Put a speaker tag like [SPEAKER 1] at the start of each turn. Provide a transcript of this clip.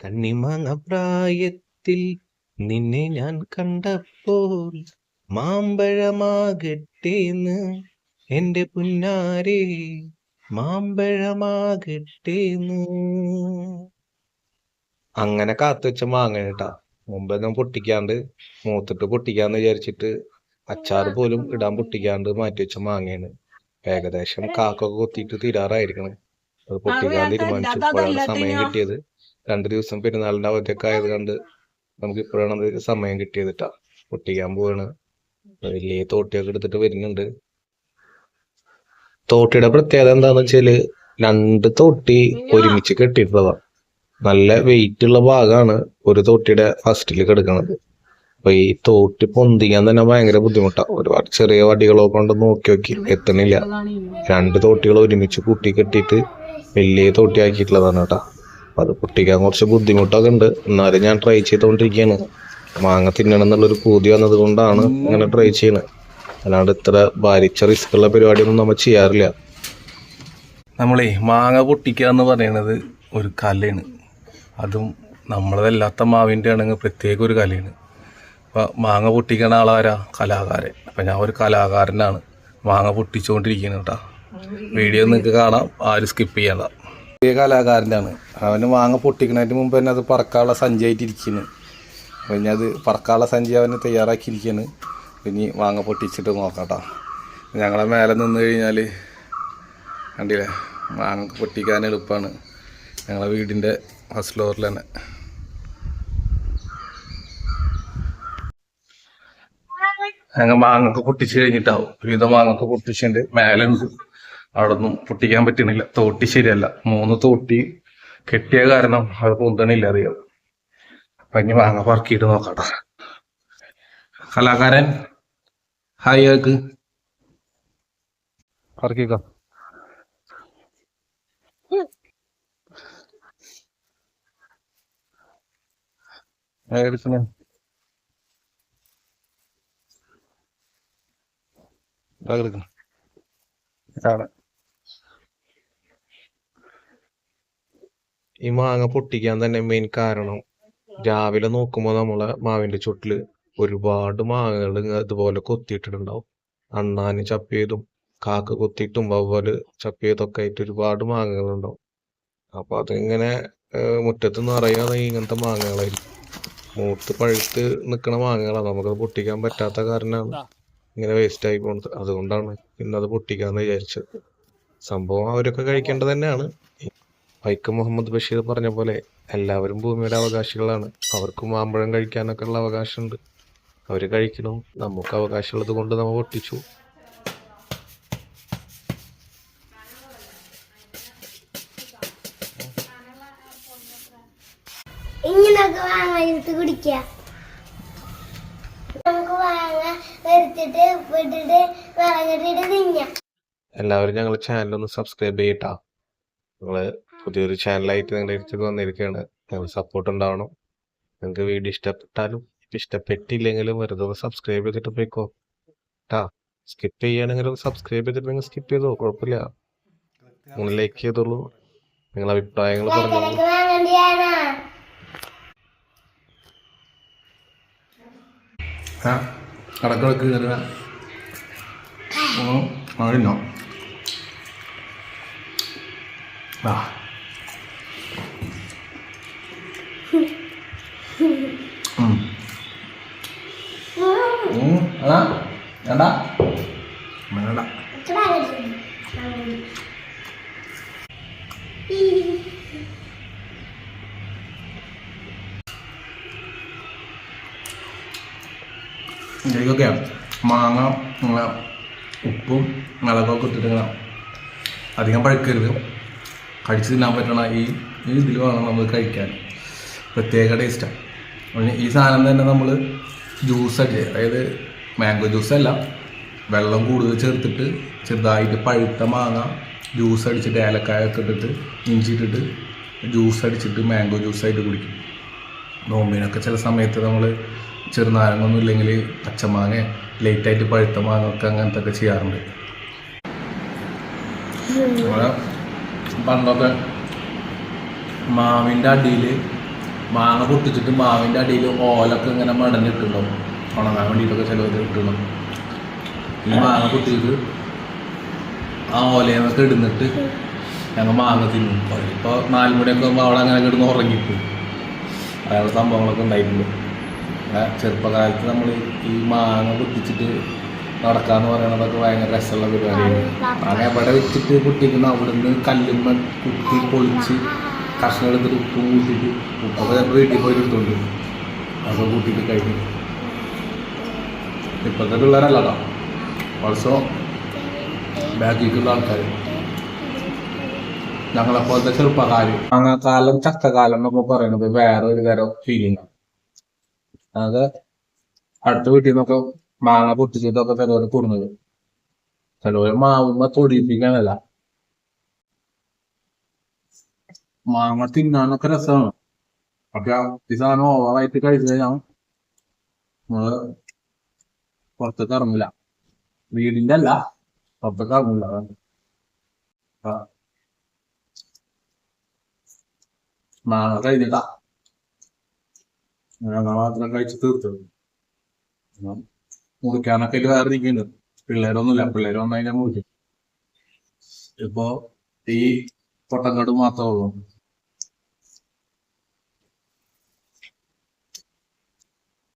[SPEAKER 1] കണ്ണിമാങ്ങ പ്രായത്തിൽ നിന്നെ ഞാൻ കണ്ടപ്പോൾ മാമ്പഴമാകട്ടേന്ന് എന്റെ പുന്നാരെ മാമ്പഴമാകട്ടേന്ന്. അങ്ങനെ കാത്തുവെച്ച മാങ്ങ കേട്ടാ മുമ്പൊന്നും പൊട്ടിക്കാണ്ട് മൂത്തിട്ട് പൊട്ടിക്കാന്ന് വിചാരിച്ചിട്ട് അച്ചാർ പോലും ഇടാൻ പൊട്ടിക്കാണ്ട് മാറ്റി വെച്ച മാങ്ങയാണ്. ഏകദേശം കാക്കൊക്കെ കൊത്തിയിട്ട് തീരാറായിരിക്കണ്. അത് പൊട്ടിക്കാൻ തീരുമാനിച്ചു സമയം കിട്ടിയത്. രണ്ടു ദിവസം പെരുന്നാളിന്റെ അവധിയൊക്കെ ആയത് കൊണ്ട് നമുക്ക് ഇപ്പോഴാണ് അത് സമയം കിട്ടിയതിട്ടാ. പൊട്ടിക്കാൻ പോവാണ്. വലിയ തോട്ടിയൊക്കെ എടുത്തിട്ട് വരുന്നുണ്ട്. തോട്ടിയുടെ പ്രത്യേകത എന്താന്ന് വെച്ചാൽ രണ്ട് തോട്ടി ഒരുമിച്ച് കെട്ടിയിട്ടുള്ളതാ. നല്ല വെയിറ്റ് ഉള്ള ഭാഗമാണ് ഒരു തോട്ടിയുടെ ഫസ്റ്റിൽ കിടക്കുന്നത് അപ്പൊ ഈ തോട്ടി പൊന്തിക്കാൻ തന്നെ ഭയങ്കര ബുദ്ധിമുട്ടാണ് ഒരുപാട് ചെറിയ വടികളോ കൊണ്ട് നോക്കി നോക്കി എത്തണില്ല. രണ്ട് തോട്ടികൾ ഒരുമിച്ച് കൂട്ടി കെട്ടിയിട്ട് വലിയ തോട്ടി ആക്കിയിട്ടുള്ളതാണ് കേട്ടോ. അപ്പൊ അത് പൊട്ടിക്കാൻ കുറച്ച് ബുദ്ധിമുട്ടൊക്കെ ഉണ്ട്. എന്നാലും ഞാൻ ട്രൈ ചെയ്തുകൊണ്ടിരിക്കുകയാണ്. മാങ്ങ തിന്നണം എന്നുള്ളൊരു പൂതി വന്നത് കൊണ്ടാണ് ഇങ്ങനെ ട്രൈ ചെയ്യുന്നത് അല്ലാണ്ട് ഇത്ര ഭാരിച്ച റിസ്ക് ഉള്ള പരിപാടിയൊന്നും നമ്മൾ ചെയ്യാറില്ല. നമ്മളേ മാങ്ങ പൊട്ടിക്കുക എന്ന് പറയുന്നത് ഒരു കലയാണ്. അതും നമ്മളതല്ലാത്ത മാവിന്റെ ആണെങ്കിൽ പ്രത്യേക ഒരു കലയാണ്. അപ്പോൾ മാങ്ങ പൊട്ടിക്കണ ആളാരാ? കലാകാരൻ. അപ്പം ഞാൻ ഒരു കലാകാരനാണ്. മാങ്ങ പൊട്ടിച്ചുകൊണ്ടിരിക്കുന്നത് കേട്ടോ. വീഡിയോ നിങ്ങൾക്ക് കാണാം. ആരും സ്കിപ്പ് ചെയ്യണ്ട. പ്രത്യേക കലാകാരനാണ്. അവന് മാങ്ങ പൊട്ടിക്കണതിന് മുമ്പ് തന്നെ അത് പറക്കാനുള്ള സഞ്ചിയായിട്ട് ഇരിക്കുന്നു അപ്പം ഇനി അത് പറക്കാനുള്ള സഞ്ചി അവന് തയ്യാറാക്കിയിരിക്കുകയാണ് ഇനി മാങ്ങ പൊട്ടിച്ചിട്ട് നോക്കാട്ടോ. ഞങ്ങളെ മേലെ നിന്ന് കഴിഞ്ഞാൽ കണ്ടില്ലേ? മാങ്ങ പൊട്ടിക്കാൻ എളുപ്പമാണ് ഞങ്ങളെ വീടിന്റെ ഫസ്റ്റ് ഫ്ലോറിൽ തന്നെ. ഞങ്ങൾ മാങ്ങൊക്കെ പൊട്ടിച്ച് കഴിഞ്ഞിട്ടാവും. വിവിധ മാങ്ങൊക്കെ പൊട്ടിച്ചിട്ട് മേലെ ഉണ്ട് അവിടെ ഒന്നും പൊട്ടിക്കാൻ പറ്റുന്നില്ല തോട്ടി ശരിയല്ല. മൂന്ന് തോട്ടി കെട്ടിയ കാരണം അത് പൊന്തണില്ല അറിയത് അപ്പൊ ഇനി വാങ്ങ പറക്കിയിട്ട് നോക്കട്ടെ. കലാകാരൻ ഹായ് ആക്ക് പറക്കിക്കോ. എടുക്കണേ എടുക്കണം ഈ മാങ്ങ പൊട്ടിക്കാൻ തന്നെ മെയിൻ കാരണം രാവിലെ നോക്കുമ്പോൾ നമ്മളെ മാവിന്റെ ചുട്ടിൽ ഒരുപാട് മാങ്ങകൾ ഇതുപോലെ കൊത്തിയിട്ടിട്ടുണ്ടാവും. അണ്ണാന് ചപ്പിയതും കാക്ക കൊത്തിയിട്ടും അതുപോലെ ചപ്പിയതൊക്കെ ആയിട്ട് ഒരുപാട് മാങ്ങകൾ ഉണ്ടാവും അപ്പൊ അതിങ്ങനെ മുറ്റത്ത് നിറയാതെ ഇങ്ങനത്തെ മാങ്ങകളായിരിക്കും. മൂത്ത് പഴുത്ത് നിൽക്കുന്ന മാങ്ങകളാണ് നമുക്കത് പൊട്ടിക്കാൻ പറ്റാത്ത കാരണമാണ് ഇങ്ങനെ വേസ്റ്റ് ആയി പോണത്. അതുകൊണ്ടാണ് ഇന്നത് പൊട്ടിക്കാന്ന് വിചാരിച്ചത്. സംഭവം അവരൊക്കെ കഴിക്കേണ്ടത് തന്നെയാണ്. വൈക്കം മുഹമ്മദ് ബഷീർ പറഞ്ഞ പോലെ എല്ലാവരും ഭൂമിയുടെ അവകാശികളാണ്. അവർക്കും മാമ്പഴം കഴിക്കാനൊക്കെ ഉള്ള അവകാശമുണ്ട്. അവർ കഴിക്കണം. നമുക്ക് അവകാശമുള്ളത് കൊണ്ട് നമ്മൾ പൊട്ടിച്ചു.
[SPEAKER 2] ഇങ്ങനൊക്കെ നമുക്ക് വാങ്ങ വരച്ചിട്ട് വിട്ടിട്ട് വിറകിട്ടിട്ട് തിന്നാം.
[SPEAKER 1] എല്ലാവരും ഞങ്ങളുടെ ചാനൽ ഒന്ന് സബ്സ്ക്രൈബ് ചെയ്യട്ടാ. നിങ്ങൾ പുതിയൊരു ചാനലായിട്ട് നിങ്ങളുടെ അടുത്തേക്ക് വന്നിരിക്കുകയാണ്. ഞങ്ങൾ സപ്പോർട്ട് ഉണ്ടാവണം. നിങ്ങൾക്ക് വീഡിയോ ഇഷ്ടപ്പെട്ടാലും ഇഷ്ടപ്പെട്ടില്ലെങ്കിലും വെറുതെ ഒന്ന് സബ്സ്ക്രൈബ് ചെയ്തിട്ട് പോയിക്കോ. ട്ടാ സ്കിപ്പ് ചെയ്യുകയാണെങ്കിലും സബ്സ്ക്രൈബ് ചെയ്തിട്ട് നിങ്ങൾ സ്കിപ്പ് ചെയ്തോ കുഴപ്പമില്ല. നിങ്ങൾ ലൈക്ക് ചെയ്തോളൂ. നിങ്ങളുടെ അഭിപ്രായങ്ങൾ പറഞ്ഞോളൂ. കടക്കിടക്ക് കയറുക ആ അതാ. വേണ്ട. വേണ്ട. ഇതിലേക്കൊക്കെ മാങ്ങ ഉപ്പും മുളകൊക്കെ ഇട്ടിട്ട് അധികം പഴുക്കരുത്. കടിച്ച് തിന്നാൻ പറ്റണ ഈ ഇതിൽ വേണം നമ്മൾ കഴിക്കാൻ. പ്രത്യേക ടേസ്റ്റാണ് ഈ സാധനം തന്നെ നമ്മൾ ജ്യൂസ് അടിച്ച് അതായത് മാംഗോ ജ്യൂസ് അല്ല. വെള്ളം കൂടുതൽ ചേർത്തിട്ട് ചെറുതായിട്ട് പഴുത്ത മാങ്ങ ജ്യൂസ് അടിച്ചിട്ട് ഏലക്കായ ഒക്കെ ഇട്ടിട്ട് ഇഞ്ചി ഇട്ടിട്ട് ജ്യൂസ് അടിച്ചിട്ട് മാംഗോ ജ്യൂസായിട്ട് കുടിക്കും. നോമ്പിനൊക്കെ ചില സമയത്ത് നമ്മൾ ചെറുനാരങ്ങൊന്നും ഇല്ലെങ്കിൽ പച്ചമാങ്ങ ലേറ്റായിട്ട് പഴുത്ത മാങ്ങ ഒക്കെ അങ്ങനത്തെ ഒക്കെ ചെയ്യാറുണ്ട് പണ്ടൊക്കെ മാവിന്റെ അടിയിൽ
[SPEAKER 3] മാങ്ങ പൊട്ടിച്ചിട്ട് മാവിന്റെ അടിയിൽ ഓലൊക്കെ ഇങ്ങനെ മടഞ്ഞിട്ടുണ്ടാവും ഉണങ്ങാൻ വേണ്ടിയിട്ടൊക്കെ ചിലവർ ഇട്ടുണ്ടാവും ഈ മാങ്ങ പൊട്ടിച്ചിട്ട് ആ ഓലയെന്നൊക്കെ ഇടുന്നിട്ട് ഞങ്ങൾ മാങ്ങ തിന്നും. ഇപ്പോൾ നാല് മണിയൊക്കെ ആകുമ്പോൾ അവിടെ അങ്ങനെ കിടന്ന് ഉറങ്ങിപ്പോയി അയാളുടെ സംഭവങ്ങളൊക്കെ ഉണ്ടായിട്ടുണ്ട്. ചെറുപ്പകാലത്ത് നമ്മൾ ഈ മാങ്ങ പൊട്ടിച്ചിട്ട് നടക്കാന്ന് പറയണതൊക്കെ ഭയങ്കര രസമുള്ള പരിപാടിയാണ്. അത് എവിടെ വെച്ചിട്ട് കുട്ടിക്കുന്ന അവിടുന്ന് കല്ലുമ്മ കുത്തി പൊളിച്ച് കഷ്ണം എടുത്തിട്ട് ഉപ്പും കൂട്ടിയിട്ട് ഉപ്പൊക്കെ ചിലപ്പോൾ വീട്ടിൽ പോയി ഇട്ടുണ്ട് അതൊക്കെ കൂട്ടിയിട്ട് കഴിക്കും ഇപ്പോഴത്തെ പിള്ളേരല്ല കേട്ടോ ഓൾസോ ബാക്കിലേക്കുള്ള ആൾക്കാർ ഞങ്ങളെപ്പോലത്തെ ചെറുപ്പക്കാർ മാങ്ങാക്കാലം ചക്കക്കാലം എന്നൊക്കെ പറയുന്നത് വേറെ ഒരു തരം ഫീലിംഗ് അത് അടുത്ത വീട്ടിൽ നിന്നൊക്കെ മാങ്ങ പൊട്ടിച്ചിട്ടൊക്കെ ചിലവർ കൊടുന്നത്. ചിലവർ മാവുമ്മ തൊടിയിപ്പിക്കാനല്ല. മാങ്ങ തിന്നാനൊക്കെ രസമാണ് പക്ഷെ ഈ സാധനം ഓവറായിട്ട് കഴിച്ചു കഴിഞ്ഞാൽ നമ്മൾ പുറത്തേക്ക് ഇറങ്ങില്ല വീടിന്റെ അല്ല പുറത്തേക്ക് ഇറങ്ങില്ല. മാങ്ങ കഴിഞ്ഞിട്ടാ. മാങ്ങ മാത്രം കഴിച്ച് തീർത്തത്. മുറിക്കാനൊക്കെ വേറെ നിൽക്കുന്നുണ്ട് പിള്ളേരൊന്നുമില്ല. പിള്ളേർ വന്നു കഴിഞ്ഞാൽ മുറിക്കും. ഇപ്പൊ ഈ പൊട്ടങ്കട് മാത്രമേ ഉള്ളൂ.